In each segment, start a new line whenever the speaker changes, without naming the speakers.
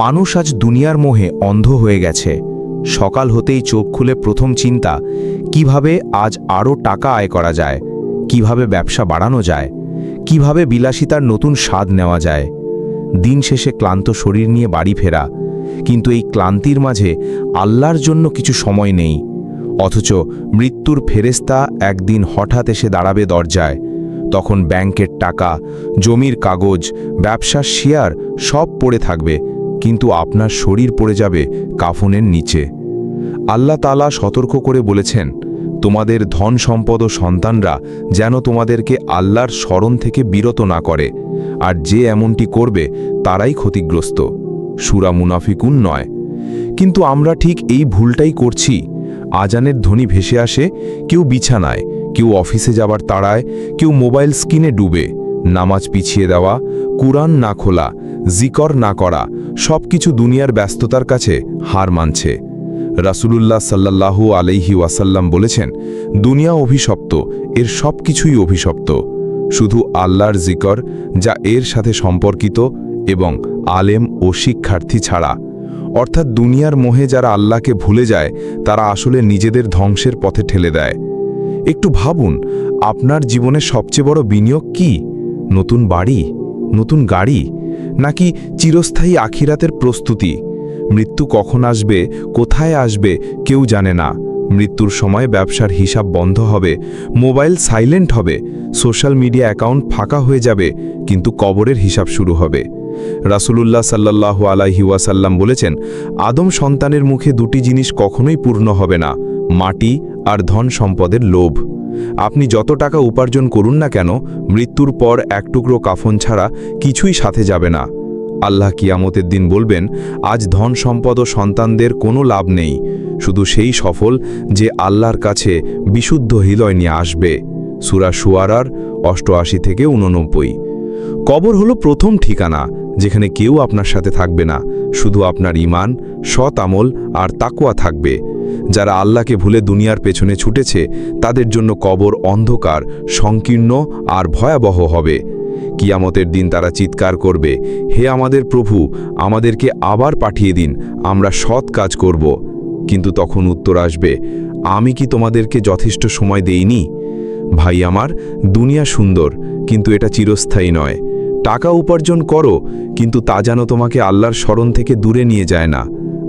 মানুষ আজ দুনিয়ার মোহে অন্ধ হয়ে গেছে। সকাল হতেই চোখ খুলে প্রথম চিন্তা, কীভাবে আজ আরও টাকা আয় করা যায়? কীভাবে ব্যবসা বাড়ানো যায়? কীভাবে বিলাসিতার নতুন স্বাদ নেওয়া যায়? দিন শেষে ক্লান্ত শরীর নিয়ে বাড়ি ফেরা। কিন্তু এই ক্লান্তির মাঝে আল্লাহর জন্য কিছু সময় নেই। অথচ মৃত্যুর ফেরেস্তা একদিন হঠাৎ এসে দাঁড়াবে দরজায়। তখন ব্যাংকের টাকা, জমির কাগজ, ব্যবসার শেয়ার সব পড়ে থাকবে। কিন্তু আপনার শরীর পড়ে যাবে কাফনের নিচে। আল্লাহ তালা সতর্ক করে বলেছেন, তোমাদের ধন সম্পদ ও সন্তানরা যেন তোমাদেরকে আল্লাহর স্মরণ থেকে বিরত না করে, আর যে এমনটি করবে তারাই ক্ষতিগ্রস্ত। সুরা মুনাফিকুন নয়। কিন্তু আমরা ঠিক এই ভুলটাই করছি। আজানের ধ্বনি ভেসে আসে, কেউ বিছানায়, কেউ অফিসে যাবার তাড়ায়, কেউ মোবাইল স্ক্রিনে ডুবে, নামাজ পিছিয়ে দেওয়া, কুরআন না খোলা জিকর না করা সব কিছু দুনিয়ার ব্যস্ততার কাছে হার মানছে। রাসূলুল্লাহ সাল্লাল্লাহু আলাইহি ওয়াসাল্লাম বলেছেন, দুনিয়া অভিশপ্ত, এর সব কিছুই অভিশপ্ত। শুধু আল্লাহর জিকর, যা এর সাথে সম্পর্কিত এবং আলেম ও শিক্ষার্থী ছাড়া। অর্থাৎ দুনিয়ার মোহে যারা আল্লাহকে ভুলে যায়, তারা আসলে নিজেদের ধ্বংসের পথে ঠেলে দেয়। একটু ভাবুন, আপনার জীবনের সবচেয়ে বড় বিনিয়োগ কি? নতুন বাড়ি? নতুন গাড়ি? নাকি চিরস্থায়ী আখিরাতের প্রস্তুতি? মৃত্যু কখন আসবে? কোথায় আসবে? কেউ জানে না। মৃত্যুর সময় ব্যবসার হিসাব বন্ধ হবে। মোবাইল সাইলেন্ট হবে। সোশ্যাল মিডিয়া অ্যাকাউন্ট ফাঁকা হয়ে যাবে। কিন্তু কবরের হিসাব শুরু হবে। রাসূলুল্লাহ আলাইহি ওয়াসাল্লাম বলেছেন, আদম সন্তানের মুখে দুটি জিনিস কখনোই পূর্ণ হবে না। মাটি আর ধন সম্পদের লোভ। আপনি যত টাকা উপার্জন করুন না কেন, মৃত্যুর পর এক টুকরো কাফন ছাড়া কিছুই সাথে যাবে না। আল্লাহ কিয়ামতের দিন বলবেন, আজ ধন সম্পদ ও সন্তানদের কোনো লাভ নেই। শুধু সেই সফল যে আল্লাহর কাছে বিশুদ্ধ হৃদয় নিয়ে আসবে। সুরা সুয়ারার অষ্টআশি থেকে উননব্বই। কবর হলো প্রথম ঠিকানা, যেখানে কেউ আপনার সাথে থাকবে না। শুধু আপনার ইমান সৎ আমল আর তাকুয়া থাকবে। যারা আল্লাহকে ভুলে দুনিয়ার পেছনে ছুটেছে, তাদের জন্য কবর অন্ধকার, সংকীর্ণ আর ভয়াবহ হবে। কিয়ামতের দিন তারা চিৎকার করবে, হে আমাদের প্রভু, আমাদেরকে আবার পাঠিয়ে দিন, আমরা সৎ কাজ করব। কিন্তু তখন উত্তর আসবে, আমি কি তোমাদেরকে যথেষ্ট সময় দেইনি? ভাই আমার, দুনিয়া সুন্দর, কিন্তু এটা চিরস্থায়ী নয়। টাকা উপার্জন করো, কিন্তু তা যেন তোমাকে আল্লাহর স্মরণ থেকে দূরে নিয়ে যায় না।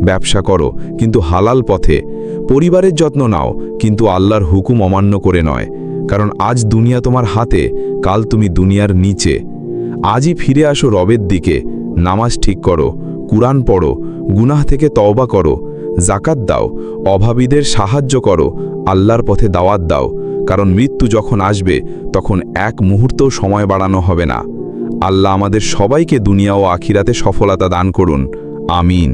ব্যবসা করো, কিন্তু হালাল পথে। পরিবারের যত্ন নাও, কিন্তু আল্লাহর হুকুম অমান্য করে নয়, কারণ আজ দুনিয়া তোমার হাতে, কাল তুমি দুনিয়ার নিচে। আজই ফিরে আসো রবের দিকে, নামাজ ঠিক করো, কুরআন পড়ো, গুনাহ থেকে তওবা করো জাকাত দাও, অভাবীদের সাহায্য করো, আল্লাহর পথে দাওয়াত দাও, কারণ মৃত্যু যখন আসবে, তখন এক মুহূর্তও সময় বাড়ানো হবে না। আল্লাহ আমাদের সবাইকে দুনিয়া ও আখিরাতে সফলতা দান করুন। আমিন।